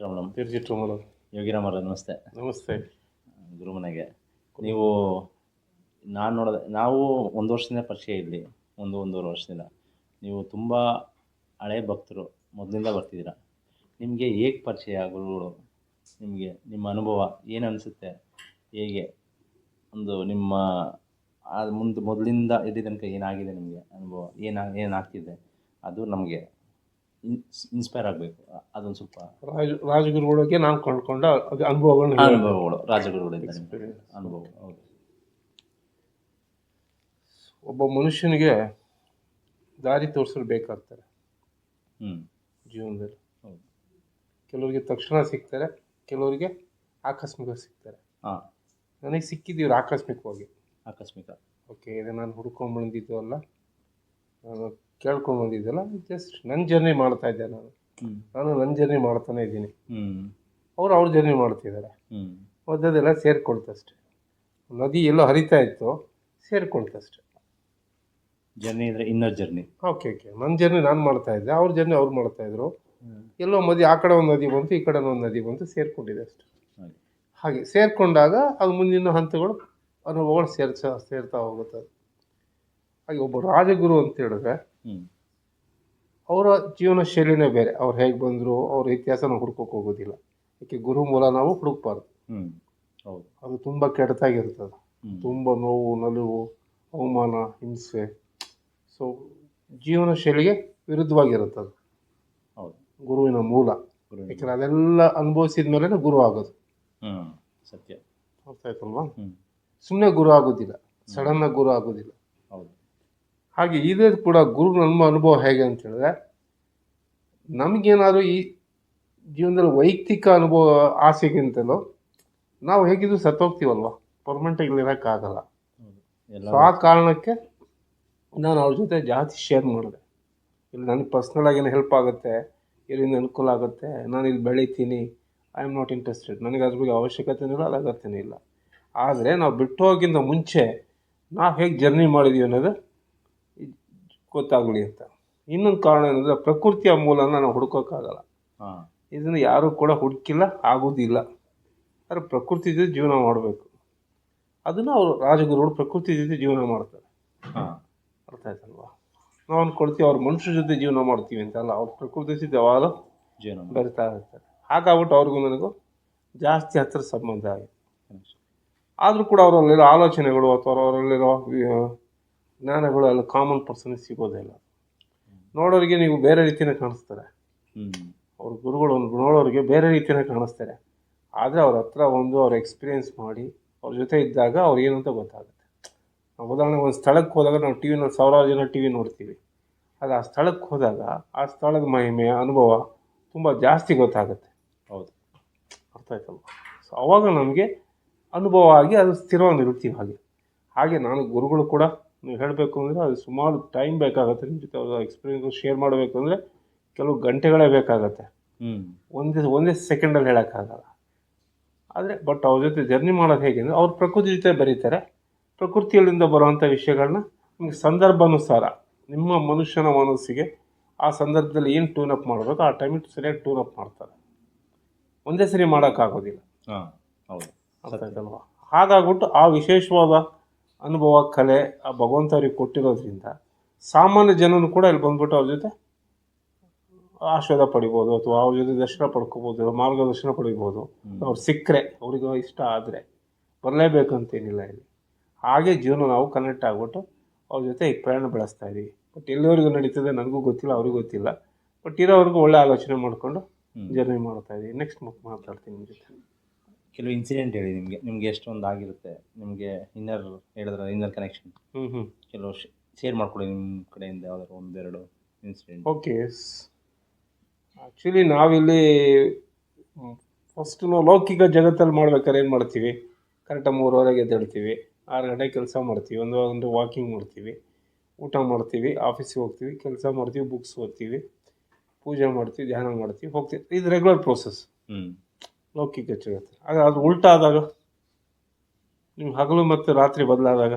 ತಿರುಚಿಟ್ರಮಣಂ ತಿರುಚಿಟ್ರಮಣ ಯೋಗಿರಾಮರ ನಮಸ್ತೆ. ನಮಸ್ತೆ. ಗುರುಮನೆಗೆ ನೀವು ನಾನು ನೋಡಿದೆ ನಾವು ಒಂದು ವರ್ಷದಿಂದ ಪರಿಚಯ ಇಲ್ಲಿ ಒಂದು ಒಂದೂವರೆ ವರ್ಷದಿಂದ. ನೀವು ತುಂಬ ಹಳೆ ಭಕ್ತರು ಮೊದಲಿಂದ ಬರ್ತಿದ್ದೀರಾ. ನಿಮಗೆ ಹೇಗೆ ಪರಿಚಯ ಗುರುಗಳು? ನಿಮಗೆ ನಿಮ್ಮ ಅನುಭವ ಏನು ಅನಿಸುತ್ತೆ? ಹೇಗೆ? ಒಂದು ನಿಮ್ಮ ಮುಂದೆ ಮೊದಲಿಂದ ಇಲ್ಲಿ ತನಕ ಏನಾಗಿದೆ ನಿಮಗೆ ಅನುಭವ? ಏನ ಏನಾಗ್ತಿದೆ? ಅದು ನಮಗೆ ಇನ್ಸ್ಪೈರ್ ಆಗಬೇಕು. ಅದೊಂದು ಸ್ವಲ್ಪ ರಾಜ ರಾಜಗುರುಗಳಿಗೆ ನಾನು ಕೊಂಡ್ಕೊಂಡ ಅದು ಅನುಭವಗಳನ್ನ ಹೇಳ್ದೆ. ಅನುಭವಗಳು ರಾಜಗುರುಗಳಿಂದ ಅನುಭವ ಹೌದು. ಒಬ್ಬ ಮನುಷ್ಯನಿಗೆ ದಾರಿ ತೋರಿಸಲು ಬೇಕಾಗ್ತಾರೆ. ಹ್ಞೂ ಜೀವನದಲ್ಲಿ. ಹೌದು. ಕೆಲವರಿಗೆ ತಕ್ಷಣ ಸಿಗ್ತಾರೆ ಕೆಲವರಿಗೆ ಆಕಸ್ಮಿಕ ಸಿಗ್ತಾರೆ. ಹಾಂ. ನನಗೆ ಸಿಕ್ಕಿದ್ದೀವ್ರು ಆಕಸ್ಮಿಕವಾಗಿ. ಆಕಸ್ಮಿಕ. ಓಕೆ ಇದೆ ನಾನು ಹುಡ್ಕೊಂಡು ಬಂದಿದ್ದು ಅಲ್ಲ. ನಾನು ಕೇಳ್ಕೊಂಡು ಬಂದಿದ್ದೆಲ್ಲ ಜಸ್ಟ್ ನನ್ನ ಜರ್ನಿ ಮಾಡ್ತಾ ಇದ್ದೆ ನಾನು. ನಾನು ನನ್ನ ಜರ್ನಿ ಮಾಡ್ತಾನೆ ಇದ್ದೀನಿ. ಅವ್ರು ಅವ್ರ ಜರ್ನಿ ಮಾಡ್ತಿದ್ದಾರೆ. ಮಧ್ಯದೆಲ್ಲ ಸೇರ್ಕೊಳ್ತಷ್ಟೆ. ನದಿ ಎಲ್ಲೋ ಹರಿತಾ ಇತ್ತು ಸೇರ್ಕೊಳ್ತಷ್ಟೆ. ಜರ್ನಿ ಅಂದರೆ ಇನ್ನರ್ ಜರ್ನಿ ಓಕೆ ಓಕೆ ನನ್ನ ಜರ್ನಿ ನಾನು ಮಾಡ್ತಾ ಇದ್ದೆ ಅವ್ರ ಜರ್ನಿ ಅವ್ರು ಮಾಡ್ತಾ ಇದ್ರು. ಎಲ್ಲೋ ಮದಿ ಆ ಕಡೆ ಒಂದು ನದಿ ಬಂತು ಈ ಕಡೆ ಒಂದು ನದಿ ಬಂತು ಸೇರ್ಕೊಂಡಿದೆ ಅಷ್ಟೆ. ಹಾಗೆ ಸೇರಿಕೊಂಡಾಗ ಅದು ಮುಂದಿನ ಹಂತಗಳು ಅನುಭವಗಳು ಸೇರ್ಸ ಸೇರ್ತಾ ಹೋಗುತ್ತೆ. ಹಾಗೆ ಒಬ್ಬ ರಾಜಗುರು ಅಂತ ಹೇಳಿದ್ರೆ ಅವರ ಜೀವನ ಶೈಲಿನೇ ಬೇರೆ. ಅವ್ರು ಹೇಗೆ ಬಂದರು ಅವ್ರ ಇತಿಹಾಸನ ಹುಡ್ಕೋಕೆ ಹೋಗೋದಿಲ್ಲ. ಯಾಕೆ ಗುರು ಮೂಲ ನಾವು ಹುಡುಕ್ಬಾರ್ದು. ಹ್ಞೂ ಹೌದು. ಅದು ತುಂಬ ಕೆಟ್ಟದಾಗಿರ್ತದೆ ತುಂಬ ನೋವು ನಲಿವು ಅವಮಾನ ಹಿಂಸೆ. ಸೊ ಜೀವನ ಶೈಲಿಗೆ ವಿರುದ್ಧವಾಗಿರುತ್ತೆ ಅದು. ಹೌದು. ಗುರುವಿನ ಮೂಲ. ಯಾಕೆಂದ್ರೆ ಅದೆಲ್ಲ ಅನುಭವಿಸಿದ ಮೇಲೆ ಗುರು ಆಗೋದು. ಸತ್ಯ. ಅರ್ಥ ಆಯ್ತಲ್ವಾ? ಸುಮ್ಮನೆ ಗುರು ಆಗೋದಿಲ್ಲ. ಸಡನ್ನಾಗಿ ಗುರು ಆಗೋದಿಲ್ಲ. ಹಾಗೆ ಇದೇ ಕೂಡ ಗುರು ನಮ್ಮ ಅನುಭವ ಹೇಗೆ ಅಂತ ಹೇಳಿದ್ರೆ ನಮಗೇನಾದರೂ ಈ ಜೀವನದಲ್ಲಿ ವೈಯಕ್ತಿಕ ಅನುಭವ ಆಸೆಗಿಂತಲೂ ನಾವು ಹೇಗಿದ್ರು ಸತ್ತೋಗ್ತೀವಲ್ವ? ಪರ್ಮನೆಂಟಾಗಿ ಇರೋಕ್ಕಾಗಲ್ಲ. ಸೊ ಆ ಕಾರಣಕ್ಕೆ ನಾನು ಅವ್ರ ಜೊತೆ ಜಾಸ್ತಿ ಶೇರ್ ಮಾಡಿದೆ. ಇಲ್ಲಿ ನನಗೆ ಪರ್ಸ್ನಲ್ ಏನು ಹೆಲ್ಪ್ ಆಗುತ್ತೆ ಇಲ್ಲಿಂದ ಅನುಕೂಲ ಆಗುತ್ತೆ ನಾನು ಇಲ್ಲಿ ಬೆಳಿತೀನಿ ಐ ಆಮ್ ನಾಟ್ ಇಂಟ್ರೆಸ್ಟೆಡ್ ನನಗೆ ಅದ್ರ ಬಗ್ಗೆ ಅವಶ್ಯಕತೆನೂ ಇಲ್ಲ ಅದಾಗತ್ತೇನೂ ಅಗತ್ಯನೂ ಇಲ್ಲ. ಆದರೆ ನಾವು ಬಿಟ್ಟು ಹೋಗಿಂತ ಮುಂಚೆ ನಾವು ಹೇಗೆ ಜರ್ನಿ ಮಾಡಿದ್ದೀವಿ ಅನ್ನೋದು ಗೊತ್ತಾಗಲಿ ಅಂತ. ಇನ್ನೊಂದು ಕಾರಣ ಏನಂದ್ರೆ ಪ್ರಕೃತಿಯ ಮೂಲನ ನಾವು ಹುಡ್ಕೋಕ್ಕಾಗಲ್ಲ. ಇದನ್ನು ಯಾರೂ ಕೂಡ ಹುಡುಕಿಲ್ಲ ಆಗೋದಿಲ್ಲ. ಆದರೆ ಪ್ರಕೃತಿ ಜೊತೆ ಜೀವನ ಮಾಡಬೇಕು. ಅದನ್ನು ಅವರು ರಾಜಗುರುಗಳು ಪ್ರಕೃತಿ ಜೊತೆ ಜೀವನ ಮಾಡ್ತಾರೆ. ಅರ್ಥ ಆಯ್ತಲ್ವಾ? ನಾವು ಅಂದ್ಕೊಳ್ತೀವಿ ಅವ್ರ ಮನುಷ್ಯರ ಜೊತೆ ಜೀವನ ಮಾಡ್ತೀವಿ ಅಂತಲ್ಲ ಅವ್ರ ಪ್ರಕೃತಿ ಜೊತೆ ಯಾವಾಗಲೂ ಜೀವನ ಬೆರಿತಾ ಇರ್ತಾರೆ. ಹಾಗಾಗ್ಬಿಟ್ಟು ಅವ್ರಿಗೂ ನನಗೂ ಜಾಸ್ತಿ ಹತ್ರ ಸಂಬಂಧ ಆಗಿದೆ ಆದರೂ ಕೂಡ ಅವರಲ್ಲಿರೋ ಆಲೋಚನೆಗಳು ಅಥವಾ ಅವರಲ್ಲಿರೋ ಜ್ಞಾನಗಳು ಅಲ್ಲಿ ಕಾಮನ್ ಪರ್ಸನ್ ಸಿಗೋದಿಲ್ಲ ನೋಡೋರಿಗೆ ನೀವು ಬೇರೆ ರೀತಿಯೇ ಕಾಣಿಸ್ತಾರೆ. ಅವ್ರ ಗುರುಗಳು ಒಂದು ನೋಡೋರಿಗೆ ಬೇರೆ ರೀತಿಯೇ ಕಾಣಿಸ್ತಾರೆ. ಆದರೆ ಅವ್ರ ಹತ್ರ ಒಂದು ಅವ್ರ ಎಕ್ಸ್ಪೀರಿಯೆನ್ಸ್ ಮಾಡಿ ಅವ್ರ ಜೊತೆ ಇದ್ದಾಗ ಅವ್ರು ಏನು ಅಂತ ಗೊತ್ತಾಗುತ್ತೆ. ನಾವು ಉದಾಹರಣೆಗೆ ಒಂದು ಸ್ಥಳಕ್ಕೆ ಹೋದಾಗ ನಾವು ಟಿ ವಿನಲ್ಲಿ ಸಾವಿರಾರು ಜನ ಟಿ ವಿ ನೋಡ್ತೀವಿ. ಅದು ಆ ಸ್ಥಳಕ್ಕೆ ಹೋದಾಗ ಆ ಸ್ಥಳದ ಮಹಿಮೆ ಅನುಭವ ತುಂಬ ಜಾಸ್ತಿ ಗೊತ್ತಾಗುತ್ತೆ. ಹೌದು. ಅರ್ಥ ಆಯ್ತಲ್ವ? ಸೊ ಅವಾಗ ನಮಗೆ ಅನುಭವ ಆಗಿ ಅದು ಸ್ಥಿರವಾಗಿ ನಿಲ್ತೀವಿ ಹಾಗೆ ಹಾಗೆ ನಾನು ಗುರುಗಳು ಕೂಡ ನೀವು ಹೇಳಬೇಕು ಅಂದರೆ ಅದು ಸುಮಾರು ಟೈಮ್ ಬೇಕಾಗುತ್ತೆ. ನಿಮ್ಮ ಜೊತೆ ಅವ್ರ ಎಕ್ಸ್ಪೀರಿಯನ್ಸ್ ಶೇರ್ ಮಾಡಬೇಕು ಅಂದರೆ ಕೆಲವು ಗಂಟೆಗಳೇ ಬೇಕಾಗತ್ತೆ. ಒಂದೇ ಒಂದೇ ಸೆಕೆಂಡಲ್ಲಿ ಹೇಳೋಕ್ಕಾಗಲ್ಲ. ಆದರೆ ಬಟ್ ಅವ್ರ ಜೊತೆ ಜರ್ನಿ ಮಾಡೋದು ಹೇಗೆ ಅಂದರೆ ಅವ್ರ ಪ್ರಕೃತಿ ಜೊತೆ ಬರೀತಾರೆ. ಪ್ರಕೃತಿಯಲ್ಲಿಂದ ಬರುವಂಥ ವಿಷಯಗಳನ್ನ ನಿಮಗೆ ಸಂದರ್ಭಾನುಸಾರ ನಿಮ್ಮ ಮನುಷ್ಯನ ಮನಸ್ಸಿಗೆ ಆ ಸಂದರ್ಭದಲ್ಲಿ ಏನು ಟ್ಯೂನ್ ಅಪ್ ಮಾಡಬೇಕು ಆ ಟೈಮಿಗೆ ಸರಿಯಾಗಿ ಟ್ಯೂನ್ ಅಪ್ ಮಾಡ್ತಾರೆ. ಒಂದೇ ಸರಿ ಮಾಡೋಕ್ಕಾಗೋದಿಲ್ಲ. ಹಾಂ ಹೌದು. ಹಾಗಾಗ್ಬಿಟ್ಟು ಆ ವಿಶೇಷವಾದ ಅನುಭವ ಕಲೆ ಆ ಭಗವಂತ ಅವ್ರಿಗೆ ಕೊಟ್ಟಿರೋದ್ರಿಂದ ಸಾಮಾನ್ಯ ಜನನು ಕೂಡ ಇಲ್ಲಿ ಬಂದ್ಬಿಟ್ಟು ಅವ್ರ ಜೊತೆ ಆಶೀರ್ವಾದ ಪಡಿಬೋದು ಅಥವಾ ಅವ್ರ ಜೊತೆ ದರ್ಶನ ಪಡ್ಕೋಬೋದು ಮಾರ್ಗದರ್ಶನ ಪಡಿಬೋದು. ಅವ್ರು ಸಿಕ್ಕರೆ ಅವ್ರಿಗೆ ಇಷ್ಟ ಆದರೆ ಬರಲೇಬೇಕಂತೇನಿಲ್ಲ ಇಲ್ಲಿ. ಹಾಗೆ ಜೀವನ ನಾವು ಕನೆಕ್ಟ್ ಆಗ್ಬಿಟ್ಟು ಅವ್ರ ಜೊತೆ ಈ ಪ್ರಯಾಣ ಬೆಳೆಸ್ತಾ ಇದ್ದೀವಿ ಬಟ್ ಎಲ್ಲಿವರೆಗೂ ನಡೀತದೆ ನನಗೂ ಗೊತ್ತಿಲ್ಲ ಅವ್ರಿಗೂ ಗೊತ್ತಿಲ್ಲ. ಬಟ್ ಇರೋವರೆಗೂ ಒಳ್ಳೆ ಆಲೋಚನೆ ಮಾಡಿಕೊಂಡು ಜರ್ನಿ ಮಾಡ್ತಾ ಇದ್ದೀವಿ ನೆಕ್ಸ್ಟ್ ಮಾತಾಡ್ತೀನಿ ನಿಮ್ಮ ಜೊತೆ. ಕೆಲವು ಇನ್ಸಿಡೆಂಟ್ ಹೇಳಿ ನಿಮಗೆ ನಿಮಗೆ ಎಷ್ಟೊಂದು ಆಗಿರುತ್ತೆ ನಿಮಗೆ ಇನ್ನರ್ ಹೇಳಿದ್ರೆ ಇನ್ನರ್ ಕನೆಕ್ಷನ್ ಹ್ಞೂ ಹ್ಞೂ ಕೆಲವು ಶೇರ್ ಮಾಡ್ಕೊಳ್ಳಿ ನಿಮ್ಮ ಕಡೆಯಿಂದ ಯಾವ್ದಾದ್ರು ಒಂದೆರಡು ಇನ್ಸಿಡೆಂಟ್ ಓಕೆ ಆ್ಯಕ್ಚುಲಿ ನಾವಿಲ್ಲಿ ಫಸ್ಟ್ ನಾವು ಲೌಕಿಕ ಜಗತ್ತಲ್ಲಿ ಮಾಡ್ಬೇಕಾದ್ರೆ ಏನು ಮಾಡ್ತೀವಿ? ಕರೆಕ್ಟಾಗಿ ಮೂರುವರೆಗೆ ಎದ್ದೇಳ್ತೀವಿ ಆರು ಗಂಟೆ ಕೆಲಸ ಮಾಡ್ತೀವಿ ಒಂದು ಒಂದು ವಾಕಿಂಗ್ ಮಾಡ್ತೀವಿ ಊಟ ಮಾಡ್ತೀವಿ ಆಫೀಸಿಗೆ ಹೋಗ್ತೀವಿ ಕೆಲಸ ಮಾಡ್ತೀವಿ ಬುಕ್ಸ್ ಓದ್ತೀವಿ ಪೂಜೆ ಮಾಡ್ತೀವಿ ಧ್ಯಾನ ಮಾಡ್ತೀವಿ ಹೋಗ್ತೀವಿ. ಇದು ರೆಗ್ಯುಲರ್ ಪ್ರೋಸೆಸ್ ಹ್ಞೂ ಲೌಕಿಕ ಜಗತ್ತು. ಆದರೆ ಅದು ಉಲ್ಟಾ ಆದಾಗ ನಿಮ್ಮ ಹಗಲು ಮತ್ತು ರಾತ್ರಿ ಬದಲಾದಾಗ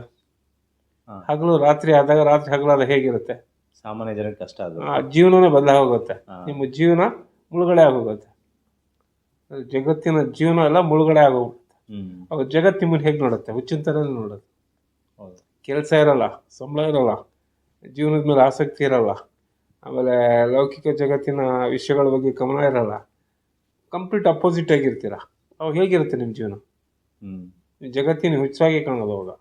ಹಾಂ. ಹಗಲು ರಾತ್ರಿ ಆದಾಗ ರಾತ್ರಿ ಹಗಲಾದ ಹೇಗಿರುತ್ತೆ? ಸಾಮಾನ್ಯ ಜನಕ್ಕೆ ಕಷ್ಟ ಅದು ಆ ಜೀವನನೇ ಬದಲಾಗೋಗುತ್ತೆ ಹೋಗುತ್ತೆ. ನಿಮ್ಮ ಜೀವನ ಮುಳುಗಡೆ ಆಗೋಗುತ್ತೆ. ಜಗತ್ತಿನ ಜೀವನ ಎಲ್ಲ ಮುಳುಗಡೆ ಆಗೋಗುತ್ತೆ. ಹ್ಮ್. ಅವಾಗ ಜಗತ್ತು ನಿಮ್ಮನ್ನು ಹೇಗೆ ನೋಡುತ್ತೆ? ಹುಚ್ಚಿನ ನೋಡುತ್ತೆ. ಹೌದು. ಕೆಲಸ ಇರಲ್ಲ ಸಂಬಳ ಇರಲ್ಲ ಜೀವನದ ಮೇಲೆ ಆಸಕ್ತಿ ಇರಲ್ಲ ಆಮೇಲೆ ಲೌಕಿಕ ಜಗತ್ತಿನ ವಿಷಯಗಳ ಬಗ್ಗೆ ಗಮನ ಇರಲ್ಲ. ಕಂಪ್ಲೀಟ್ ಅಪೋಸಿಟ್ ಆಗಿರ್ತೀರ? ಅವಾಗ ಹೇಗಿರುತ್ತೆ ನಿಮ್ಮ ಜೀವನ? ಜಗತ್ತಿನ ಹುಚ್ಚಾಗಿ ಕಾಣೋದು ಅವಾಗ.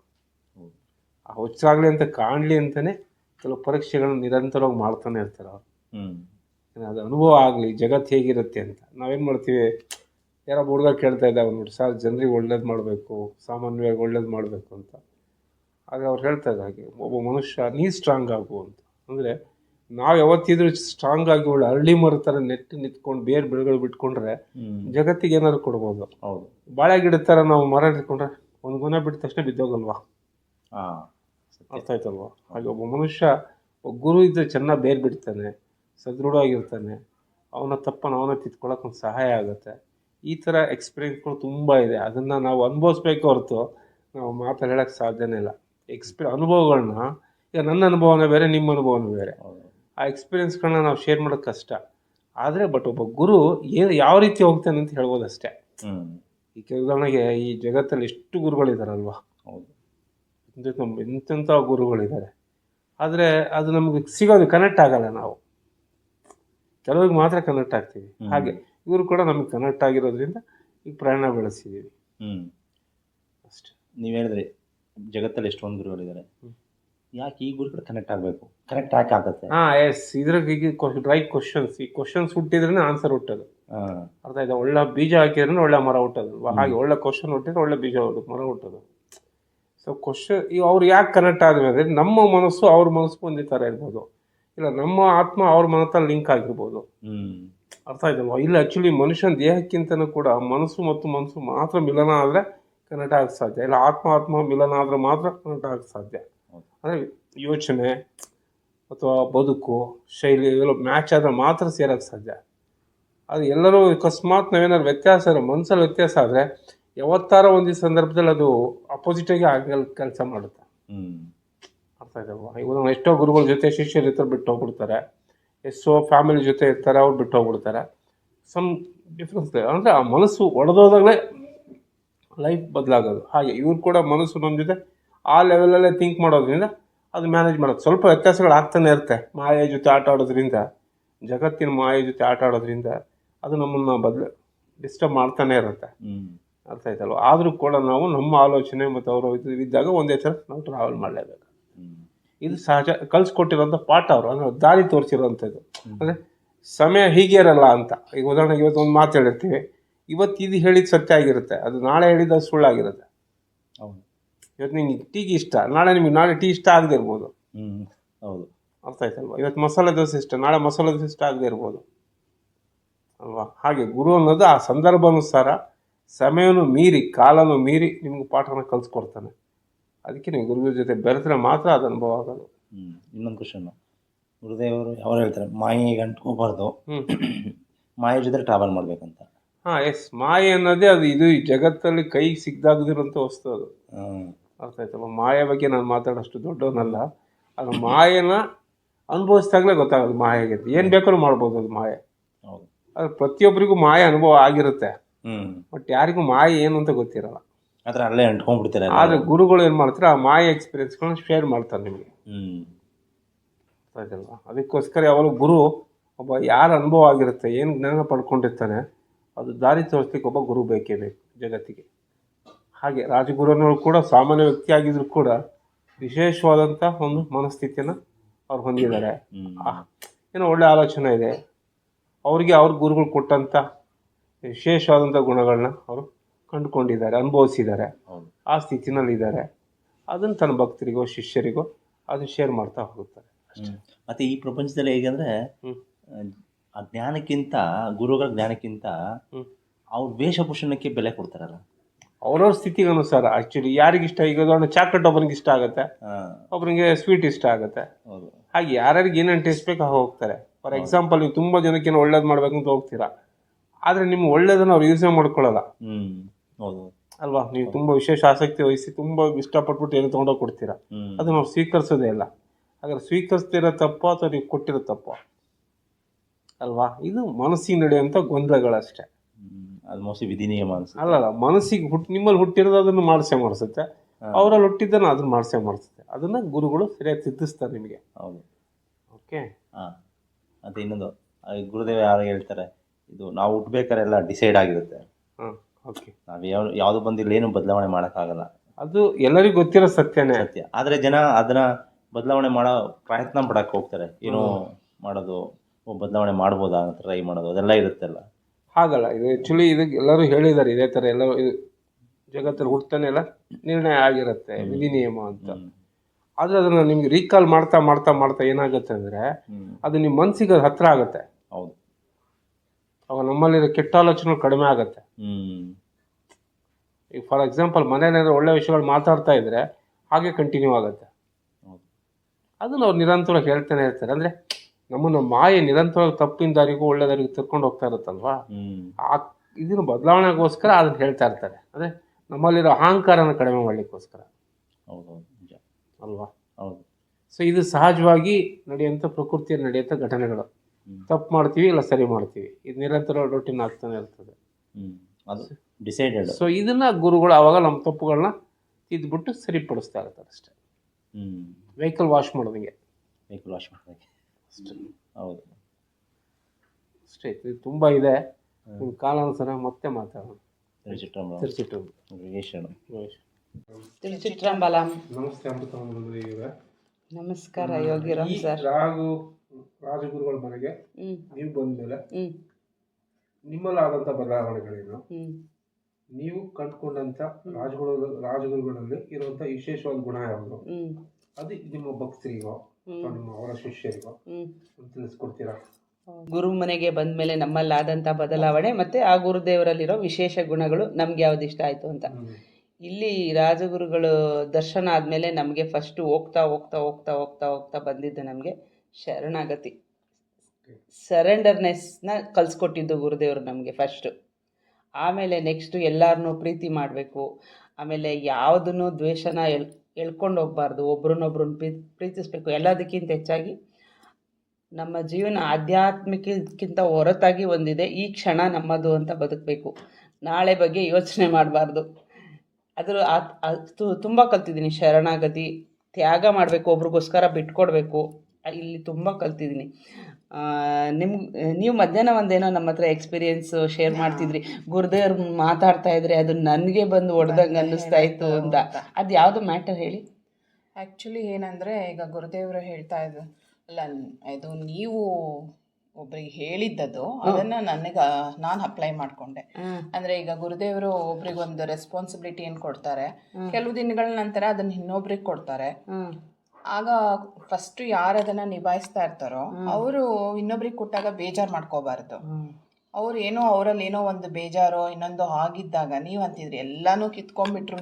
ಆ ಹುಚ್ಚಾಗಲಿ ಅಂತ ಕಾಣಲಿ ಅಂತಲೇ ಕೆಲವು ಪರೀಕ್ಷೆಗಳನ್ನ ನಿರಂತರವಾಗಿ ಮಾಡ್ತಾನೆ ಇರ್ತಾರೆ ಅವ್ರು. ಅದು ಅನುಭವ ಆಗಲಿ ಜಗತ್ತು ಹೇಗಿರುತ್ತೆ ಅಂತ. ನಾವೇನು ಮಾಡ್ತೀವಿ? ಯಾರೋ ಹುಡುಗ ಕೇಳ್ತಾ ಇದ್ದಾವೆ ನೋಡಿ ಸರ್ ಜನರಿಗೆ ಒಳ್ಳೇದು ಮಾಡಬೇಕು ಸಾಮಾನ್ಯವಾಗಿ ಒಳ್ಳೇದು ಮಾಡಬೇಕು ಅಂತ. ಆದರೆ ಅವ್ರು ಹೇಳ್ತಾ ಇದ್ದ ಹಾಗೆ ಒಬ್ಬ ಮನುಷ್ಯ ನೀ ಸ್ಟ್ರಾಂಗ್ ಆಗು ಅಂತ. ಅಂದರೆ ನಾವು ಯಾವತ್ತಿದ್ರೂ ಸ್ಟ್ರಾಂಗ್ ಆಗಿ ಒಳ್ಳೆ ಅರಳಿ ಮರ ಥರ ನೆಟ್ಟು ನಿಂತ್ಕೊಂಡು ಬೇರೆ ಬೆಳೆಗಳು ಬಿಟ್ಕೊಂಡ್ರೆ ಜಗತ್ತಿಗೆ ಏನಾದ್ರು ಕೊಡ್ಬೋದು. ಹೌದು. ಬಾಳೆ ಗಿಡದ ಥರ ನಾವು ಮರ ಇಟ್ಕೊಂಡ್ರೆ ಒಂದು ಗುಣ ಬಿಟ್ಟ ತಕ್ಷಣ ಬಿದ್ದೋಗಲ್ವಾ? ಅರ್ಥ ಆಯ್ತಲ್ವಾ? ಹಾಗೆ ಒಬ್ಬ ಮನುಷ್ಯ ಒಬ್ಬ ಗುರು ಇದ್ದರೆ ಚೆನ್ನಾಗಿ ಬೇರೆ ಬಿಡ್ತಾನೆ ಸದೃಢವಾಗಿರ್ತಾನೆ ಅವನ ತಪ್ಪನ್ನು ಅವನ ತಿದ್ಕೊಳ್ಳೋಕೆ ಒಂದು ಸಹಾಯ ಆಗುತ್ತೆ. ಈ ಥರ ಎಕ್ಸ್ಪೀರಿಯನ್ಸ್ಗಳು ತುಂಬ ಇದೆ. ಅದನ್ನು ನಾವು ಅನುಭವಿಸ್ಬೇಕು ಹೊರತು ನಾವು ಮಾತಾಡೋಕ್ಕೆ ಸಾಧ್ಯನೇ ಇಲ್ಲ. ಎಕ್ಸ್ಪೀರಿ ಅನುಭವಗಳನ್ನ ಈಗ ನನ್ನ ಅನುಭವನೇ ಬೇರೆ ನಿಮ್ಮ ಅನುಭವನೇ ಬೇರೆ. ಆ ಎಕ್ಸ್ಪೀರಿಯನ್ಸ್ಗಳನ್ನ ನಾವು ಶೇರ್ ಮಾಡೋದು ಕಷ್ಟ. ಆದರೆ ಬಟ್ ಒಬ್ಬ ಗುರು ಏನು ಯಾವ ರೀತಿ ಹೋಗ್ತಾನೆ ಅಂತ ಹೇಳ್ಬೋದು ಅಷ್ಟೇ. ಈ ಈಗ ಉದಾಹರಣೆಗೆ ಈ ಜಗತ್ತಲ್ಲಿ ಎಷ್ಟು ಗುರುಗಳಿದಾರಲ್ವಾ? ಹೌದು. ಇಂಥ ಎಂತೆಂಥ ಗುರುಗಳಿದ್ದಾರೆ ಆದರೆ ಅದು ನಮಗೆ ಸಿಗೋದು ಕನೆಕ್ಟ್ ಆಗಲ್ಲ ನಾವು. ಕೆಲವ್ರಿಗೆ ಮಾತ್ರ ಕನೆಕ್ಟ್ ಆಗ್ತೀವಿ. ಹಾಗೆ ಇವರು ಕೂಡ ನಮಗೆ ಕನೆಕ್ಟ್ ಆಗಿರೋದ್ರಿಂದ ಈಗ ಪ್ರಯಾಣ ಬೆಳೆಸಿದ್ದೀವಿ ಹ್ಮ್. ಅಷ್ಟೇ. ನೀವು ಹೇಳಿದ್ರಿ ಜಗತ್ತಲ್ಲಿ ಎಷ್ಟೊಂದು ಗುರುಗಳಿದ್ದಾರೆ. ಯಾಕೆ ಈ ಗುರುಗಳು ಕನೆಕ್ಟ್ ಆಗಬೇಕು? ಕನೆಕ್ಟ್ ಯಾಕೆ ಆಗುತ್ತೆ. ಹಾಂ ಎಸ್ ಇದ್ರಾಗ ಈಗ ರೈಟ್ ಕ್ವಶನ್ಸ್ ಈ ಕ್ವಶನ್ಸ್ ಹುಟ್ಟಿದ್ರೆ ಆನ್ಸರ್ ಹುಟ್ಟೋದು. ಅರ್ಥ ಆಯ್ತಾ? ಒಳ್ಳೆ ಬೀಜ ಹಾಕಿದ್ರೆ ಒಳ್ಳೆ ಮರ ಹುಟ್ಟೋದು. ಹಾಗೆ ಒಳ್ಳೆ ಕ್ವಶನ್ ಹುಟ್ಟಿದ್ರೆ ಒಳ್ಳೆ ಬೀಜ ಮರ ಹುಟ್ಟೋದು. ಸೊ ಕ್ವಶನ್ ಈಗ ಅವ್ರು ಯಾಕೆ ಕನೆಕ್ಟ್ ಆದ್ವಿ ನಮ್ಮ ಮನಸ್ಸು ಅವ್ರ ಮನಸ್ಸು ಒಂದೇ ಥರ ಇರ್ಬೋದು. ಇಲ್ಲ ನಮ್ಮ ಆತ್ಮ ಅವ್ರ ಮನಸ್ಸು ಲಿಂಕ್ ಆಗಿರ್ಬೋದು. ಅರ್ಥ ಆಯ್ತಲ್ವಾ ಇಲ್ಲ ಆ್ಯಕ್ಚುಲಿ ಮನುಷ್ಯನ ದೇಹಕ್ಕಿಂತನೂ ಕೂಡ ಮನಸ್ಸು ಮತ್ತು ಮನಸ್ಸು ಮಾತ್ರ ಮಿಲನ ಆದರೆ ಕನೆಕ್ಟ್ ಆಗಕ್ಕೆ ಸಾಧ್ಯ. ಇಲ್ಲ ಆತ್ಮ ಆತ್ಮ ಮಿಲನ ಆದರೆ ಮಾತ್ರ ಕನೆಕ್ಟ್ ಆಗಕ್ಕೆ ಸಾಧ್ಯ. ಅಂದರೆ ಯೋಚನೆ ಅಥವಾ ಬದುಕು ಶೈಲಿ ಇವೆಲ್ಲ ಮ್ಯಾಚ್ ಆದರೆ ಮಾತ್ರ ಸೇರೋಕ್ಕೆ ಸಾಧ್ಯ. ಅದು ಎಲ್ಲರೂ ಅಕಸ್ಮಾತ್ ನಾವೇನಾದ್ರು ವ್ಯತ್ಯಾಸ ಇರೋ ಮನಸ್ಸಲ್ಲಿ ವ್ಯತ್ಯಾಸ ಆದರೆ ಯಾವತ್ತಾರ ಒಂದು ಸಂದರ್ಭದಲ್ಲಿ ಅದು ಅಪೋಸಿಟಾಗಿ ಆಗಲ್ ಕೆಲಸ ಮಾಡುತ್ತೆ. ಅರ್ಥ ಆಯ್ತಲ್ವಾ ಇವಾಗ ಎಷ್ಟೋ ಗುರುಗಳ ಜೊತೆ ಶಿಷ್ಯರ ಇರ್ತಾರೆ ಬಿಟ್ಟು ಹೋಗ್ಬಿಡ್ತಾರೆ. ಎಷ್ಟೋ ಫ್ಯಾಮಿಲಿ ಜೊತೆ ಇರ್ತಾರೆ ಅವ್ರು ಬಿಟ್ಟು ಹೋಗ್ಬಿಡ್ತಾರೆ. ಸಮ್ ಡಿಫ್ರೆನ್ಸ್ ಅಂದರೆ ಆ ಮನಸ್ಸು ಒಡೆದೋದಾಗಲೇ ಲೈಫ್ ಬದಲಾಗೋದು. ಹಾಗೆ ಇವ್ರು ಕೂಡ ಮನಸ್ಸು ನಮ್ಮ ಜೊತೆ ಆ ಲೆವೆಲಲ್ಲೇ ಥಿಂಕ್ ಮಾಡೋದ್ರಿಂದ ಅದು ಮ್ಯಾನೇಜ್ ಮಾಡೋದು. ಸ್ವಲ್ಪ ವ್ಯತ್ಯಾಸಗಳು ಆಗ್ತಾನೆ ಇರುತ್ತೆ. ಮಾಯೆ ಜೊತೆ ಆಟ ಆಡೋದ್ರಿಂದ ಜಗತ್ತಿನ ಮಾಯೆ ಜೊತೆ ಆಟ ಆಡೋದ್ರಿಂದ ಅದು ನಮ್ಮನ್ನು ಬದಲು ಡಿಸ್ಟರ್ಬ್ ಮಾಡ್ತಾನೆ ಇರುತ್ತೆ. ಅರ್ಥ ಆಯ್ತಲ್ವ? ಆದರೂ ಕೂಡ ನಾವು ನಮ್ಮ ಆಲೋಚನೆ ಮತ್ತು ಅವರು ಇದು ಇದ್ದಾಗ ಒಂದೇ ಥರ ನಾವು ಟ್ರಾವೆಲ್ ಮಾಡಲೇಬೇಕು. ಇದು ಸಹಜ. ಕಲಿಸ್ಕೊಟ್ಟಿರೋಂಥ ಪಾಠ ಅವರು. ಅಂದರೆ ದಾರಿ ತೋರಿಸಿರೋಂಥದ್ದು. ಅಂದರೆ ಸಮಯ ಹೀಗೆ ಇರಲ್ಲ ಅಂತ. ಈಗ ಉದಾಹರಣೆಗೆ ಇವತ್ತು ಒಂದು ಮಾತು ಹೇಳಿರ್ತೀವಿ. ಇವತ್ತು ಇದು ಹೇಳಿದ ಸತ್ಯ ಆಗಿರುತ್ತೆ. ಅದು ನಾಳೆ ಹೇಳಿದ ಸುಳ್ಳಾಗಿರುತ್ತೆ. ಹೌದು. ಇವತ್ತು ನಿಮಗೆ ಟೀಗೆ ಇಷ್ಟ ನಾಳೆ ನಿಮಗೆ ನಾಳೆ ಟೀ ಇಷ್ಟ ಆಗದೆ ಇರ್ಬೋದು. ಹ್ಮ್ ಹೌದು. ಅರ್ಥ ಆಯ್ತಲ್ವಾ? ಇವತ್ತು ಮಸಾಲೆ ದೋಸೆ ಇಷ್ಟ ನಾಳೆ ಮಸಾಲೆ ದೋಸೆ ಇಷ್ಟ ಆಗದೆ ಇರ್ಬೋದು. ಅಲ್ವಾ? ಹಾಗೆ ಗುರು ಅನ್ನೋದು ಆ ಸಂದರ್ಭ ಅನುಸಾರ ಸಮಯನೂ ಮೀರಿ ಕಾಲನೂ ಮೀರಿ ನಿಮ್ಗೆ ಪಾಠನ ಕಲಿಸ್ಕೊಡ್ತಾನೆ. ಅದಕ್ಕೆ ನೀವು ಗುರುಗಳ ಜೊತೆ ಬೆರೆತರೆ ಮಾತ್ರ ಅದು ಅನುಭವ ಆಗೋದು. ಹ್ಞೂ ಇನ್ನೊಂದು ಕ್ವಶನ್ ಗುರುದೇವರು ಯಾವಾಗ ಹೇಳ್ತಾರೆ ಮಾಯೆಗೆ ಅಂಟ್ಕೋಬಾರ್ದು. ಹ್ಞೂ ಮಾಯೆ ಜೊತೆ ಟ್ರಾವೆಲ್ ಮಾಡಬೇಕಂತ. ಹಾಂ ಎಸ್ ಮಾಯೆ ಅನ್ನೋದೇ ಅದು ಇದು ಈ ಜಗತ್ತಲ್ಲಿ ಕೈ ಸಿಗ್ದಾಗದಿರೋಂಥ ವಸ್ತು ಅದು. ಅರ್ಥ ಆಯ್ತಲ್ಲ ಮಾಯೆ ಬಗ್ಗೆ ನಾನು ಮಾತಾಡೋಷ್ಟು ದೊಡ್ಡವನಲ್ಲ. ಅದು ಮಾಯೆನ ಅನುಭವಿಸಿದಾಗಲೇ ಗೊತ್ತಾಗೋದು ಮಾಯೆಗೆ ಅಂತ. ಏನು ಬೇಕಾದ್ರೂ ಮಾಡ್ಬೋದು ಅದು ಮಾಯೆ. ಅದು ಪ್ರತಿಯೊಬ್ಬರಿಗೂ ಮಾಯೆ ಅನುಭವ ಆಗಿರುತ್ತೆ. ಬಟ್ ಯಾರಿಗೂ ಮಾಯೆ ಏನು ಅಂತ ಗೊತ್ತಿರಲ್ಲ. ಆದ್ರೆ ಅಲ್ಲೇ ಅಂಟ್ಕೊಂಡ್ಬಿಡ್ತಾರೆ ಆದರೆ ಗುರುಗಳು ಏನು ಮಾಡ್ತಾರೆ ಆ ಮಾಯೆ ಎಕ್ಸ್ಪೀರಿಯನ್ಸ್ಗಳನ್ನ ಶೇರ್ ಮಾಡ್ತಾರೆ ನಿಮಗೆ. ಹ್ಞೂ ಆಯ್ತಲ್ವಾ? ಅದಕ್ಕೋಸ್ಕರ ಯಾವಾಗಲೂ ಗುರು ಒಬ್ಬ ಯಾರ ಅನುಭವ ಆಗಿರುತ್ತೆ ಏನು ಜ್ಞಾನ ಪಡ್ಕೊಂಡಿರ್ತಾನೆ ಅದು ದಾರಿ ತೋರಿಸ್ಲಿಕ್ಕೆ ಒಬ್ಬ ಗುರು ಬೇಕೇ ಬೇಕು ಜಗತ್ತಿಗೆ. ಹಾಗೆ ರಾಜಗುರುನವರು ಕೂಡ ಸಾಮಾನ್ಯ ವ್ಯಕ್ತಿ ಆಗಿದ್ರು ಕೂಡ ವಿಶೇಷವಾದಂಥ ಒಂದು ಮನಸ್ಥಿತಿಯನ್ನು ಅವ್ರು ಹೊಂದಿದ್ದಾರೆ. ಏನೋ ಒಳ್ಳೆ ಆಲೋಚನೆ ಇದೆ. ಅವರಿಗೆ ಅವ್ರ ಗುರುಗಳು ಕೊಟ್ಟಂಥ ವಿಶೇಷವಾದಂಥ ಗುಣಗಳನ್ನ ಅವರು ಕಂಡುಕೊಂಡಿದ್ದಾರೆ ಅನುಭವಿಸಿದ್ದಾರೆ. ಆ ಸ್ಥಿತಿನಲ್ಲಿದ್ದಾರೆ. ಅದನ್ನು ತನ್ನ ಭಕ್ತರಿಗೋ ಶಿಷ್ಯರಿಗೋ ಅದನ್ನು ಶೇರ್ ಮಾಡ್ತಾ ಹೋಗುತ್ತಾರೆ. ಮತ್ತು ಈ ಪ್ರಪಂಚದಲ್ಲಿ ಹೇಗಂದ್ರೆ. ಆ ಜ್ಞಾನಕ್ಕಿಂತ ಗುರುಗಳ ಜ್ಞಾನಕ್ಕಿಂತ. ಅವ್ರ ವೇಷಭೂಷಣಕ್ಕೆ ಬೆಲೆ ಕೊಡ್ತಾರಲ್ಲ. ಅವ್ರವ್ರ ಸ್ಥಿತಿಗೆ ಅನುಸಾರ ಆ್ಯಕ್ಚುಲಿ ಯಾರಿಗಿಷ್ಟ? ಈಗ ಉದಾಹರಣೆ ಚಾಕ್ಲೇಟ್ ಒಬ್ಬನಿಗೆ ಇಷ್ಟ ಆಗುತ್ತೆ ಒಬ್ಬನಿಗೆ ಸ್ವೀಟ್ ಇಷ್ಟ ಆಗುತ್ತೆ. ಹೌದು. ಹಾಗೆ ಯಾರ್ಯಾರಿಗೆ ಏನೇನು ಟೇಸ್ಟ್ ಬೇಕು ಹಾಗೆ ಹೋಗ್ತಾರೆ. ಫಾರ್ ಎಕ್ಸಾಂಪಲ್ ನೀವು ತುಂಬ ಜನಕ್ಕೆ ಏನೋ ಒಳ್ಳೇದು ಮಾಡ್ಬೇಕು ಅಂತ ಹೋಗ್ತೀರಾ. ಆದ್ರೆ ನಿಮ್ಗೆ ಒಳ್ಳೇದನ್ನು ಅವ್ರು ಯೂಸೇ ಮಾಡ್ಕೊಳ್ಳಲ್ಲ. ಹೌದು. ಅಲ್ವಾ? ನೀವು ತುಂಬ ವಿಶೇಷ ಆಸಕ್ತಿ ವಹಿಸಿ ತುಂಬ ಇಷ್ಟಪಟ್ಬಿಟ್ಟು ಏನು ತೊಗೊಂಡೋಗಿ ಕೊಡ್ತೀರಾ. ಅದನ್ನ ಅವ್ರು ಸ್ವೀಕರಿಸೋದೇ ಇಲ್ಲ. ಹಾಗಾದ್ರೆ ಸ್ವೀಕರಿಸ್ತಿರೋ ತಪ್ಪು ಅಥವಾ ನೀವು ಕೊಟ್ಟಿರೋ ತಪ್ಪು? ಅಲ್ವಾ? ಇದು ಮನಸ್ಸಿಗೆ ನಡೆಯುವಂಥ ಗೊಂದಲಗಳಷ್ಟೇ. ಅದು ಮೋಸ್ಟ್ಲಿ ವಿಧಿ ನಿಯಮ ಅಲ್ಲ ಅಲ್ಲ ಮನಸ್ಸಿಗೆ ಹುಟ್ಟು ನಿಮ್ಮಲ್ಲಿ ಹುಟ್ಟಿರೋದು ಅದನ್ನು ಮಾಡಿಸೇ ಮಾಡಿಸುತ್ತೆ. ಅವರಲ್ಲಿ ಹುಟ್ಟಿದ್ದನ್ನು ಅದನ್ನು ಮಾಡಿಸೇ ಮಾಡಿಸುತ್ತೆ ಅದನ್ನು ಗುರುಗಳು ಸರಿಯಾಗಿ ತಿದ್ದಿಸ್ತಾರೆ ನಿಮಗೆ. ಹೌದು. ಓಕೆ? ಹಾಂ. ಅದು ಇನ್ನೊಂದು ಗುರುದೇವ ಯಾರು ಹೇಳ್ತಾರೆ ಇದು ನಾವು ಹುಟ್ಟಬೇಕಾದ್ರೆ ಎಲ್ಲ ಡಿಸೈಡ್ ಆಗಿರುತ್ತೆ. ಹಾಂ ಓಕೆ. ನಾವು ಯಾವ ಯಾವುದು ಬಂದಿಲ್ಲ ಏನು ಬದಲಾವಣೆ ಮಾಡೋಕ್ಕಾಗಲ್ಲ. ಅದು ಎಲ್ಲರಿಗೂ ಗೊತ್ತಿರೋ ಸತ್ಯನೇ. ಸತ್ಯ. ಆದರೆ ಜನ ಅದನ್ನ ಬದಲಾವಣೆ ಮಾಡೋ ಪ್ರಯತ್ನ ಪಡಕ್ಕೆ ಹೋಗ್ತಾರೆ. ಏನೋ ಮಾಡೋದು ಬದಲಾವಣೆ ಮಾಡ್ಬೋದಾ ಅಂತ ಟ್ರೈ ಮಾಡೋದು ಅದೆಲ್ಲ ಇರುತ್ತಲ್ಲ. ಹಾಗಲ್ಲ ಇದು ಆ್ಯಕ್ಚುಲಿ ಇದು ಎಲ್ಲರೂ ಹೇಳಿದ್ದಾರೆ ಇದೇ ಥರ ಎಲ್ಲರೂ ಇದು ಜಗತ್ತಲ್ಲಿ ಹುಡ್ತಾನೆ ಎಲ್ಲ ನಿರ್ಣಯ ಆಗಿರುತ್ತೆ ವಿಧಿ ನಿಯಮ ಅಂತ. ಆದರೆ ಅದನ್ನು ನಿಮ್ಗೆ ರೀಕಾಲ್ ಮಾಡ್ತಾ ಮಾಡ್ತಾ ಮಾಡ್ತಾ ಏನಾಗುತ್ತೆ ಅಂದರೆ ಅದು ನಿಮ್ಮ ಮನಸ್ಸಿಗೆ ಅದು ಹತ್ತಿರ ಆಗುತ್ತೆ. ಹೌದು. ಅವಾಗ ನಮ್ಮಲ್ಲಿರೋ ಕೆಟ್ಟ ಆಲೋಚನೆಗಳು ಕಡಿಮೆ ಆಗುತ್ತೆ. ಈಗ ಫಾರ್ ಎಕ್ಸಾಂಪಲ್ ಮನೇಲಿ ಏನಾದ್ರು ಒಳ್ಳೆ ವಿಷಯಗಳು ಮಾತಾಡ್ತಾ ಇದ್ರೆ ಹಾಗೆ ಕಂಟಿನ್ಯೂ ಆಗುತ್ತೆ. ಅದನ್ನು ಅವ್ರು ನಿರಂತರ ಹೇಳ್ತಾನೆ ಇರ್ತಾರೆ. ಅಂದರೆ ನಮ್ಮನ್ನು ಮಾಯೆ ನಿರಂತರವಾಗಿ ತಪ್ಪಿನ ದಾರಿಗೂ ಒಳ್ಳೆ ದಾರಿಗೂ ತರ್ಕೊಂಡು ಹೋಗ್ತಾ ಇರುತ್ತಲ್ವಾ? ಆ ಇದನ್ನು ಬದಲಾವಣೆಗೋಸ್ಕರ ಅದನ್ನ ಹೇಳ್ತಾ ಇರ್ತಾರೆ. ಅದೇ ನಮ್ಮಲ್ಲಿರೋ ಅಹಂಕಾರನ ಕಡಿಮೆ ಮಾಡಲಿಕ್ಕೋಸ್ಕರ. ಹೌದು ಹೌದು ನಿಜ. ಅಲ್ವಾ? ಹೌದು. ಸೊ ಇದು ಸಹಜವಾಗಿ ನಡೆಯುವಂಥ ಪ್ರಕೃತಿಯಲ್ಲಿ ನಡೆಯುವಂಥ ಘಟನೆಗಳು. ತಪ್ಪು ಮಾಡ್ತೀವಿ ಇಲ್ಲ ಸರಿ ಮಾಡ್ತೀವಿ. ಇದು ನಿರಂತರ ರೊಟೀನ್ ಆಗ್ತಾನೆ ಇರ್ತದೆ. ಅದು ಡಿಸೈಡೆಡ್ ಸೊ ಇದನ್ನ ಗುರುಗಳು ಅವಾಗ ನಮ್ಮ ತಪ್ಪುಗಳನ್ನ ತಿದ್ದುಬಿಟ್ಟು ಸರಿಪಡಿಸ್ತಾ ಇರ್ತಾರೆ ಅಷ್ಟೇ. ವೆಹಿಕಲ್ ವಾಶ್ ಮಾಡೋದಂಗೆ ವೆಹಿಕಲ್ ವಾಶ್ ಮಾಡೋದಕ್ಕೆ. ಅಷ್ಟೇ ಹೌದು. ಅಷ್ಟೇ ಇದು ತುಂಬ ಇದೆ. ನಿಮ್ಮ ಕಾಲಾನುಸಾರ ಮತ್ತೆ ಮಾತಾಡೋಣ. ತಿರುಚಿಟ್ರಂಬ ತಿರುಚಿಟ್ರಂಬಲಂ ನಮಸ್ತೆ ಅಮೃತ ಇವರೇ ನಮಸ್ಕಾರ ಯೋಗಿರಾಮ್ ಸರ್. ರಾಗು ರಾಜಗುರುಗಳ ಮನೆಗೆ ನೀವು ಬಂದ್ಮೇಲೆ ಮೇಲೆ ನಿಮ್ಮಲ್ಲಾದಂಥ ಬದಲಾವಣೆಗಳೇನು? ನೀವು ಕಂಡುಕೊಂಡಂಥ ರಾಜಗುರು ರಾಜಗುರುಗಳಲ್ಲಿ ಇರುವಂಥ ವಿಶೇಷವಾದ ಗುಣ ಯಾವುದು? ಅದು ನಿಮ್ಮ ಭಕ್ತರಿಗೋ ನಿಮ್ಮ ಅವರ ಶಿಷ್ಯರಿಗೂ ತಿಳಿಸ್ಕೊಡ್ತೀರಾ? ಗುರು ಮನೆಗೆ ಬಂದ್ಮೇಲೆ ನಮ್ಮಲ್ಲಾದಂಥ ಬದಲಾವಣೆ ಮತ್ತೆ ಆ ಗುರುದೇವರಲ್ಲಿರೋ ವಿಶೇಷ ಗುಣಗಳು ನಮ್ಗೆ ಯಾವ್ದು ಇಷ್ಟ ಆಯ್ತು ಅಂತ. ಇಲ್ಲಿ ರಾಜಗುರುಗಳು ದರ್ಶನ ಆದಮೇಲೆ ನಮಗೆ ಫಸ್ಟ್ ಹೋಗ್ತಾ ಹೋಗ್ತಾ ಹೋಗ್ತಾ ಹೋಗ್ತಾ ಹೋಗ್ತಾ ಬಂದಿದ್ದು ನಮಗೆ ಶರಣಾಗತಿ. ಸರೆಂಡರ್ನೆಸ್ನ ಕಲಿಸ್ಕೊಟ್ಟಿದ್ದು ಗುರುದೇವರು ನಮಗೆ ಫಸ್ಟು ಆಮೇಲೆ ನೆಕ್ಸ್ಟು ಎಲ್ಲರನ್ನೂ ಪ್ರೀತಿ ಮಾಡಬೇಕು. ಆಮೇಲೆ ಯಾವುದನ್ನು ದ್ವೇಷನ ಎಲ್ ಎಳ್ಕೊಂಡು ಹೋಗ್ಬಾರ್ದು, ಒಬ್ರನ್ನೊಬ್ರನ್ನ ಪ್ರೀತಿಸಬೇಕು. ಎಲ್ಲದಕ್ಕಿಂತ ಹೆಚ್ಚಾಗಿ ನಮ್ಮ ಜೀವನ ಆಧ್ಯಾತ್ಮಿಕಕ್ಕಿಂತ ಹೊರತಾಗಿ ಒಂದಿದೆ. ಈ ಕ್ಷಣ ನಮ್ಮದು ಅಂತ ಬದುಕಬೇಕು. ನಾಳೆ ಬಗ್ಗೆ ಯೋಚನೆ ಮಾಡಬಾರ್ದು. ಅದರ ಅದು ತುಂಬ ಕಲ್ತಿದ್ದೀನಿ. ಶರಣಾಗತಿ, ತ್ಯಾಗ ಮಾಡಬೇಕು, ಒಬ್ರಿಗೋಸ್ಕರ ಬಿಟ್ಕೊಡ್ಬೇಕು. ಇಲ್ಲಿ ತುಂಬ ಕಲ್ತಿದ್ದೀನಿ. ನಿಮ್ ನೀವು ಮಧ್ಯಾಹ್ನ ಒಂದೇನೋ ನಮ್ಮ ಹತ್ರ ಎಕ್ಸ್ಪೀರಿಯನ್ಸ್ ಶೇರ್ ಮಾಡ್ತಿದ್ರಿ. ಗುರುದೇವ್ರು ಮಾತಾಡ್ತಾ ಇದ್ರೆ ಅದು ನನಗೆ ಬಂದು ಹೊಡೆದಂಗೆ ಅನ್ನಿಸ್ತಾ ಇತ್ತು ಅಂತ. ಅದು ಯಾವುದು ಮ್ಯಾಟರ್ ಹೇಳಿ? ಆ್ಯಕ್ಚುಲಿ ಏನಂದರೆ ಈಗ ಗುರುದೇವರು ಹೇಳ್ತಾ ಇದ್ರು ಅಲ್ಲ ಇದು ನೀವು ಒಬ್ರಿಗೆ ಹೇಳಿದ್ದದು ಅದನ್ನ ನನಗೆ ನಾನು ಅಪ್ಲೈ ಮಾಡಿಕೊಂಡೆ. ಅಂದ್ರೆ ಈಗ ಗುರುದೇವರು ಒಬ್ರಿಗೊಂದು ರೆಸ್ಪಾನ್ಸಿಬಿಲಿಟಿ ಏನು ಕೊಡ್ತಾರೆ ಕೆಲವು ದಿನಗಳ ನಂತರ ಅದನ್ನ ಇನ್ನೊಬ್ರಿಗೆ ಕೊಡ್ತಾರೆ. ಆಗ ಫಸ್ಟ್ ಯಾರು ಅದನ್ನ ನಿಭಾಯಿಸ್ತಾ ಇರ್ತಾರೋ ಅವರು ಇನ್ನೊಬ್ರಿಗೆ ಕೊಟ್ಟಾಗ ಬೇಜಾರು ಮಾಡ್ಕೋಬಾರ್ದು. ಅವ್ರು ಏನೋ ಅವರಲ್ಲಿ ಏನೋ ಒಂದು ಬೇಜಾರೋ ಇನ್ನೊಂದು ಆಗಿದ್ದಾಗ ನೀವು ಅಂತಿದ್ರಿ ಎಲ್ಲಾನು ಕಿತ್ಕೊಂಡ್ಬಿಟ್ರು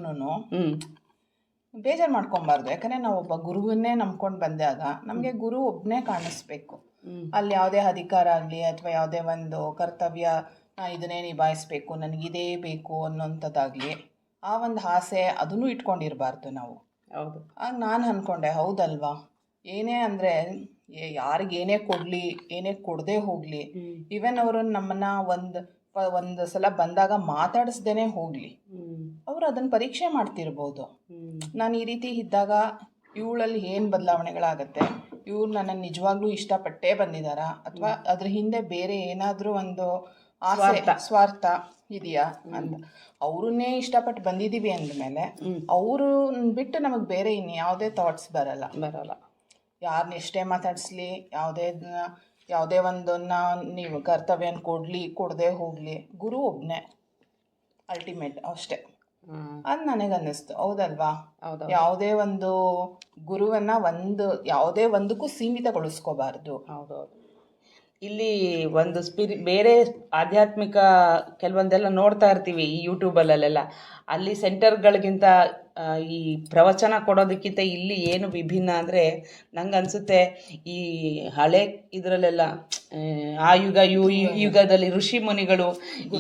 ಬೇಜಾರು ಮಾಡ್ಕೊಬಾರ್ದು. ಯಾಕಂದ್ರೆ ನಾವು ಒಬ್ಬ ಗುರುವನ್ನೇ ನಂಬ್ಕೊಂಡು ಬಂದಾಗ ನಮಗೆ ಗುರು ಒಬ್ಬನೇ ಕಾಣಿಸ್ಬೇಕು. ಅಲ್ಲಿ ಯಾವುದೇ ಅಧಿಕಾರ ಆಗಲಿ ಅಥವಾ ಯಾವುದೇ ಒಂದು ಕರ್ತವ್ಯ ನಾ ಇದನ್ನೇ ನಿಭಾಯಿಸ್ಬೇಕು ನನಗಿದೇ ಬೇಕು ಅನ್ನೋಂಥದ್ದಾಗಲಿ ಆ ಒಂದು ಆಸೆ ಅದನ್ನು ಇಟ್ಕೊಂಡಿರಬಾರ್ದು ನಾವು. ಹೌದು. ಆಗ ನಾನು ಅಂದ್ಕೊಂಡೆ ಹೌದಲ್ವಾ? ಏನೇ ಅಂದರೆ ಯಾರಿಗೆ ಏನೇ ಕೊಡಲಿ ಏನೇ ಕೊಡದೆ ಹೋಗಲಿ ಈವನ್ ಅವರು ನಮ್ಮನ್ನ ಒಂದು ಒಂದು ಸಲ ಬಂದಾಗ ಮಾತಾಡಿಸ್ದೇ ಹೋಗಲಿ ಅವರು ಅದನ್ನು ಪರೀಕ್ಷೆ ಮಾಡ್ತಿರ್ಬೋದು. ನಾನು ಈ ರೀತಿ ಇದ್ದಾಗ ಇವಳಲ್ಲಿ ಏನು ಬದಲಾವಣೆಗಳಾಗತ್ತೆ? ಇವ್ರು ನನ್ನನ್ನು ನಿಜವಾಗ್ಲೂ ಇಷ್ಟಪಟ್ಟೇ ಬಂದಿದ್ದಾರಾ ಅಥವಾ ಅದ್ರ ಹಿಂದೆ ಬೇರೆ ಏನಾದರೂ ಒಂದು ಆಸೆ ಸ್ವಾರ್ಥ. ಇದೆಯಾ ಅಂತ. ಅವ್ರನ್ನೇ ಇಷ್ಟಪಟ್ಟು ಬಂದಿದ್ದೀವಿ ಅಂದಮೇಲೆ ಅವರು ಬಿಟ್ಟು ನಮಗೆ ಬೇರೆ ಇನ್ನು ಯಾವುದೇ ಥಾಟ್ಸ್ ಬರಲ್ಲ. ಬರಲ್ಲ. ಯಾರನ್ನ ಎಷ್ಟೇ ಮಾತಾಡಿಸ್ಲಿ ಯಾವುದೇ ಯಾವುದೇ ಒಂದನ್ನು ನೀವು ಕರ್ತವ್ಯನ ಕೊಡಲಿ ಕೊಡದೆ ಹೋಗಲಿ. ಗುರು ಒಬ್ಬನೇ ಅಲ್ಟಿಮೇಟ್ ಅಷ್ಟೇ. ಅದು ನನಗೆ ಅನ್ನಿಸ್ತು ಹೌದಲ್ವಾ? ಹೌದು ಯಾವುದೇ ಒಂದು ಗುರುವನ್ನ ಒಂದು ಯಾವುದೇ ಒಂದಕ್ಕೂ ಸೀಮಿತಗೊಳಿಸ್ಕೋಬಾರ್ದು. ಹೌದೌದು. ಇಲ್ಲಿ ಒಂದು ಸ್ಪಿರಿ ಬೇರೆ ಆಧ್ಯಾತ್ಮಿಕ ಕೆಲವೊಂದೆಲ್ಲ ನೋಡ್ತಾ ಇರ್ತೀವಿ ಈ ಯೂಟ್ಯೂಬಲ್ಲೆಲ್ಲ ಅಲ್ಲಿ ಸೆಂಟರ್ಗಳಿಗಿಂತ ಈ ಪ್ರವಚನ ಕೊಡೋದಕ್ಕಿಂತ ಇಲ್ಲಿ ಏನು ವಿಭಿನ್ನ ಅಂದರೆ ನಂಗೆ ಅನಿಸುತ್ತೆ ಈ ಹಳೆ ಇದರಲ್ಲೆಲ್ಲ ಆ ಯುಗ ಯು ಯುಗದಲ್ಲಿ ಋಷಿ ಮುನಿಗಳು ಈ-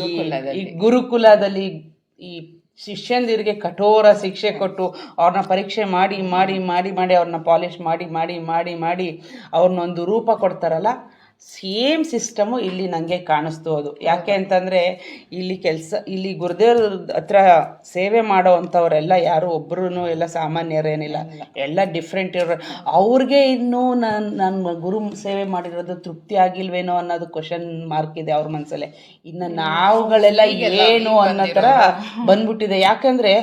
ಈ ಗುರುಕುಲದಲ್ಲಿ. ಈ ಶಿಷ್ಯಂದಿರಿಗೆ ಕಠೋರ ಶಿಕ್ಷೆ ಕೊಟ್ಟು ಅವ್ರನ್ನ ಪರೀಕ್ಷೆ ಮಾಡಿ ಮಾಡಿ ಮಾಡಿ ಮಾಡಿ ಅವ್ರನ್ನ ಪಾಲಿಷ್ ಮಾಡಿ ಮಾಡಿ ಮಾಡಿ ಮಾಡಿ ಅವ್ರನ್ನೊಂದು ರೂಪ ಕೊಡ್ತಾರಲ್ಲ ಸೇಮ್ ಸಿಸ್ಟಮು ಇಲ್ಲಿ ನನಗೆ ಕಾಣಿಸ್ತು ಅದು. ಯಾಕೆ ಅಂತಂದರೆ ಇಲ್ಲಿ ಕೆಲಸ ಇಲ್ಲಿ ಗುರುದೇವ್ರ ಹತ್ರ ಸೇವೆ ಮಾಡೋ ಅಂಥವರೆಲ್ಲ ಯಾರು ಒಬ್ಬರೂ ಎಲ್ಲ ಸಾಮಾನ್ಯರೇನಿಲ್ಲ. ಎಲ್ಲ ಡಿಫ್ರೆಂಟ್ ಇರೋ ಅವ್ರಿಗೆ ಇನ್ನೂ ನಾನು ನನ್ನ ಗುರು ಸೇವೆ ಮಾಡಿರೋದು ತೃಪ್ತಿ ಆಗಿಲ್ವೇನೋ ಅನ್ನೋದು ಕ್ವಶನ್ ಮಾರ್ಕ್ ಇದೆ ಅವ್ರ ಮನಸ್ಸಲ್ಲೇ ಇನ್ನು ನಾವುಗಳೆಲ್ಲ ಏನು ಅನ್ನೋ ಥರ ಬಂದ್ಬಿಟ್ಟಿದೆ. ಯಾಕಂದರೆ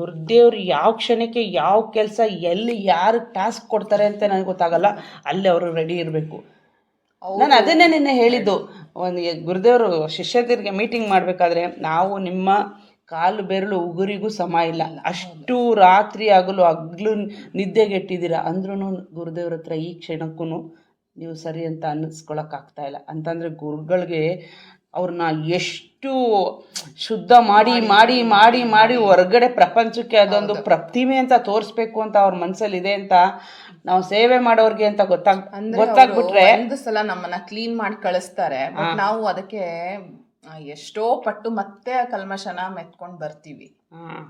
ಗುರುದೇವ್ರು ಯಾವ ಕ್ಷಣಕ್ಕೆ ಯಾವ ಕೆಲಸ ಎಲ್ಲಿ ಯಾರು ಟಾಸ್ಕ್ ಕೊಡ್ತಾರೆ ಅಂತ ನನಗೆ ಗೊತ್ತಾಗಲ್ಲ. ಅಲ್ಲಿ ಅವರು ರೆಡಿ ಇರಬೇಕು. ನಾನು ಅದನ್ನೇ ನಿನ್ನೆ ಹೇಳಿದ್ದು. ಒಂದು ಗುರುದೇವರು ಶಿಷ್ಯರಿಗೆ ಮೀಟಿಂಗ್ ಮಾಡಬೇಕಾದ್ರೆ ನಾವು ನಿಮ್ಮ ಕಾಲು ಬೆರಳು ಉಗುರಿಗೂ ಸಮ ಇಲ್ಲ. ಅಷ್ಟು ರಾತ್ರಿ ಆಗಲು ಹಗ್ಲು ನಿದ್ದೆಗೆಟ್ಟಿದ್ದೀರಾ ಅಂದ್ರೂ ಗುರುದೇವ್ರ ಹತ್ರ ಈ ಕ್ಷಣಕ್ಕೂ ನೀವು ಸರಿ ಅಂತ ಅನ್ನಿಸ್ಕೊಳಕ್ಕಾಗ್ತಾ ಇಲ್ಲ. ಅಂತಂದರೆ ಗುರುಗಳಿಗೆ ಅವ್ರನ್ನ ಎಷ್ಟು ಶುದ್ಧ ಮಾಡಿ ಮಾಡಿ ಮಾಡಿ ಮಾಡಿ ಹೊರಗಡೆ ಪ್ರಪಂಚಕ್ಕೆ ಅದೊಂದು ಪ್ರತಿಮೆ ಅಂತ ತೋರಿಸ್ಬೇಕು ಅಂತ ಅವ್ರ ಮನಸ್ಸಲ್ಲಿ ಇದೆ ಅಂತ ನಾವು ಸೇವೆ ಮಾಡೋರ್ಗೆ ಅಂತ ಗೊತ್ತಾಗ್ ಗೊತ್ತಾಗ್ಬಿಟ್ರೆ ಒಂದು ಸಲ ನಮ್ಮನ್ನ ಕ್ಲೀನ್ ಮಾಡಿ ಕಳಿಸ್ತಾರೆ. ಬಟ್ ನಾವು ಅದಕ್ಕೆ ಎಷ್ಟೋ ಪಟ್ಟು ಮತ್ತೆ ಆ ಕಲ್ಮಶನ ಮೆತ್ಕೊಂಡು ಬರ್ತೀವಿ.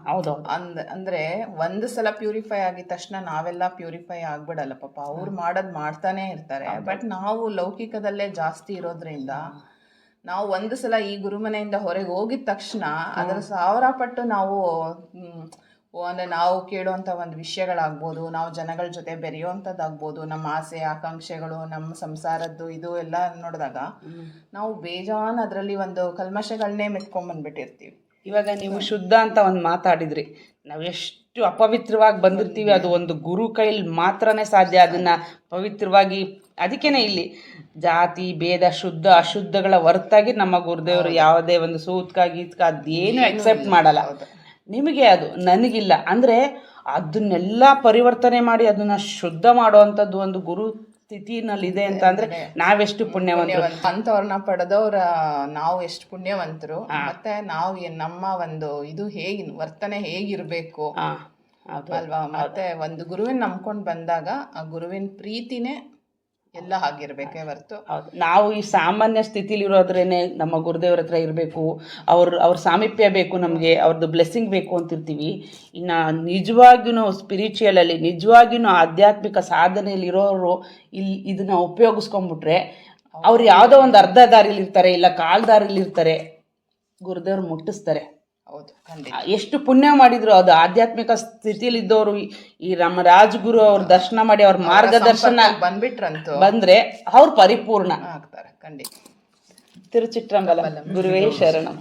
ಹೌದು ಅಂದ್ ಅಂದ್ರೆ ಒಂದು ಸಲ ಪ್ಯೂರಿಫೈ ಆಗಿದ ತಕ್ಷಣ ನಾವೆಲ್ಲ ಪ್ಯೂರಿಫೈ ಆಗ್ಬಿಡಲ್ಲ ಪಾಪ. ಅವ್ರು ಮಾಡೋದ್ ಮಾಡ್ತಾನೆ ಇರ್ತಾರೆ. ಬಟ್ ನಾವು ಲೌಕಿಕದಲ್ಲೇ ಜಾಸ್ತಿ ಇರೋದ್ರಿಂದ ನಾವು ಒಂದು ಸಲ ಈ ಗುರುಮನೆಯಿಂದ ಹೊರಗೆ ಹೋಗಿದ ತಕ್ಷಣ ಅದರ ಸಾವಿರ ಪಟ್ಟು ನಾವು ಅಂದರೆ ನಾವು ಕೇಳುವಂಥ ಒಂದು ವಿಷಯಗಳಾಗ್ಬೋದು ನಾವು ಜನಗಳ ಜೊತೆ ಬೆರೆಯುವಂಥದ್ದಾಗ್ಬೋದು ನಮ್ಮ ಆಸೆ ಆಕಾಂಕ್ಷೆಗಳು ನಮ್ಮ ಸಂಸಾರದ್ದು ಇದು ಎಲ್ಲ ನೋಡಿದಾಗ ನಾವು ಬೇಜಾನ್ ಅದರಲ್ಲಿ ಒಂದು ಕಲ್ಮಶಗಳನ್ನೇ ಮೆತ್ಕೊಂಡ್ಬಂದ್ಬಿಟ್ಟಿರ್ತೀವಿ ಇವಾಗ ನೀವು ಶುದ್ಧ ಅಂತ ಒಂದು ಮಾತಾಡಿದ್ರಿ. ನಾವು ಎಷ್ಟು ಅಪವಿತ್ರವಾಗಿ ಬಂದಿರ್ತೀವಿ ಅದು ಒಂದು ಗುರು ಕೈಲಿ ಮಾತ್ರನೇ ಸಾಧ್ಯ. ಅದನ್ನು ಪವಿತ್ರವಾಗಿ ಅದಕ್ಕೇನೆ ಇಲ್ಲಿ ಜಾತಿ ಭೇದ ಶುದ್ಧ ಅಶುದ್ಧಗಳ ಹೊರತಾಗಿ ನಮ್ಮ ಗುರುದೇವರು ಯಾವುದೇ ಒಂದು ಸೂತ್ಕ ಗೀತ್ಕ ಅದೇನು ಅಕ್ಸೆಪ್ಟ್ ಮಾಡಲ್ಲ. ನಿಮಗೆ ಅದು ನನಗಿಲ್ಲ. ಅಂದರೆ ಅದನ್ನೆಲ್ಲ ಪರಿವರ್ತನೆ ಮಾಡಿ ಅದನ್ನ ಶುದ್ಧ ಮಾಡುವಂಥದ್ದು ಒಂದು ಗುರು ಸ್ಥಿತಿನಲ್ಲಿದೆ ಅಂತ ಅಂದ್ರೆ ನಾವೆಷ್ಟು ಪುಣ್ಯವಂತರು? ಅಂಥವ್ರನ್ನ ಪಡೆದವ್ರ ನಾವು ಎಷ್ಟು ಪುಣ್ಯವಂತರು ಮತ್ತೆ ನಾವು ನಮ್ಮ ಒಂದು ಇದು ಹೇಗೆ ವರ್ತನೆ ಹೇಗಿರ್ಬೇಕು ಅಲ್ವಾ? ಮತ್ತೆ ಒಂದು ಗುರುವಿನ ನಂಬ್ಕೊಂಡು ಬಂದಾಗ ಆ ಗುರುವಿನ ಪ್ರೀತಿನೇ ಎಲ್ಲ ಹಾಗಿರ್ಬೇಕೇ ಹೊರತು. ಹೌದು. ನಾವು ಈ ಸಾಮಾನ್ಯ ಸ್ಥಿತಿಲಿರೋದ್ರೇನೆ ನಮ್ಮ ಗುರುದೇವ್ರ ಹತ್ರ ಇರಬೇಕು ಅವ್ರ ಅವ್ರ ಸಾಮೀಪ್ಯ ಬೇಕು ನಮಗೆ ಅವ್ರದ್ದು ಬ್ಲೆಸ್ಸಿಂಗ್ ಬೇಕು ಅಂತಿರ್ತೀವಿ. ಇನ್ನು ನಿಜವಾಗಿಯೂ ಸ್ಪಿರಿಚುಯಲಲ್ಲಿ ನಿಜವಾಗಿಯೂ ಆಧ್ಯಾತ್ಮಿಕ ಸಾಧನೆಯಲ್ಲಿ ಇರೋರು ಇಲ್ಲಿ ಇದನ್ನ ಉಪಯೋಗಿಸ್ಕೊಂಡ್ಬಿಟ್ರೆ ಅವ್ರು ಯಾವುದೋ ಒಂದು ಅರ್ಧ ದಾರಿಲಿರ್ತಾರೆ ಇಲ್ಲ ಕಾಲ್ ದಾರಿಲಿರ್ತಾರೆ ಗುರುದೇವ್ರು ಮುಟ್ಟಿಸ್ತಾರೆ. ಹೌದು ಎಷ್ಟು ಪುಣ್ಯ ಮಾಡಿದ್ರು ಅದು. ಆಧ್ಯಾತ್ಮಿಕ ಸ್ಥಿತಿಲಿದ್ದವರು ಈ ನಮ್ಮ ರಾಜಗುರು ಅವ್ರ ದರ್ಶನ ಮಾಡಿ ಅವ್ರ ಮಾರ್ಗದರ್ಶನ ಬಂದ್ಬಿಟ್ರಂತ. ಬಂದ್ರೆ ಅವ್ರು ಪರಿಪೂರ್ಣ. ಆಗ್ತಾರೆ ಖಂಡಿತ. ತಿರುಚಿಟ್ರಂಬಲ ಗುರುವೇ ಶರಣಂ.